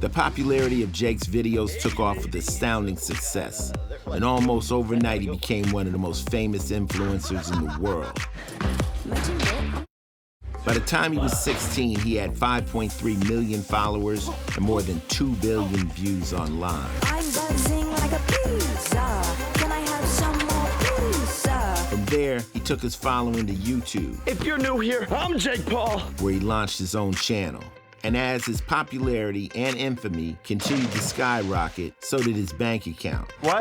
The popularity of Jake's videos took off with astounding success, and almost overnight he became one of the most famous influencers in the world. By the time he was 16, he had 5.3 million followers and more than 2 billion views online. I'm buzzing like a pizza. Can I have some more pizza? From there, he took his following to YouTube, If you're new here, I'm Jake Paul. where he launched his own channel. And as his popularity and infamy continued to skyrocket, so did his bank account. What?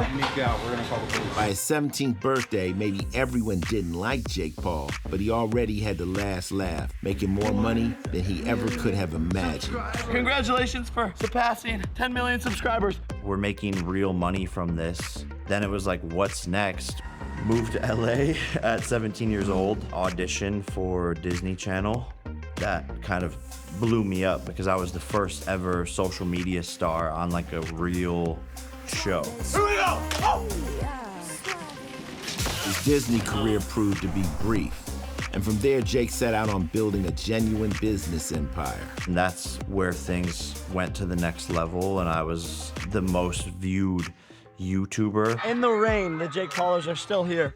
By his 17th birthday, maybe everyone didn't like Jake Paul, but he already had the last laugh, making more money than he ever could have imagined. Congratulations for surpassing 10 million subscribers. We're making real money from this. Then it was like, what's next? Moved to LA at 17 years old, audition for Disney Channel. That kind of blew me up because I was the first ever social media star on like a real show. Here we oh! His Disney career proved to be brief, and from there, Jake set out on building a genuine business empire. And that's where things went to the next level, and I was the most viewed YouTuber. In the rain, the Jake Paulers are still here.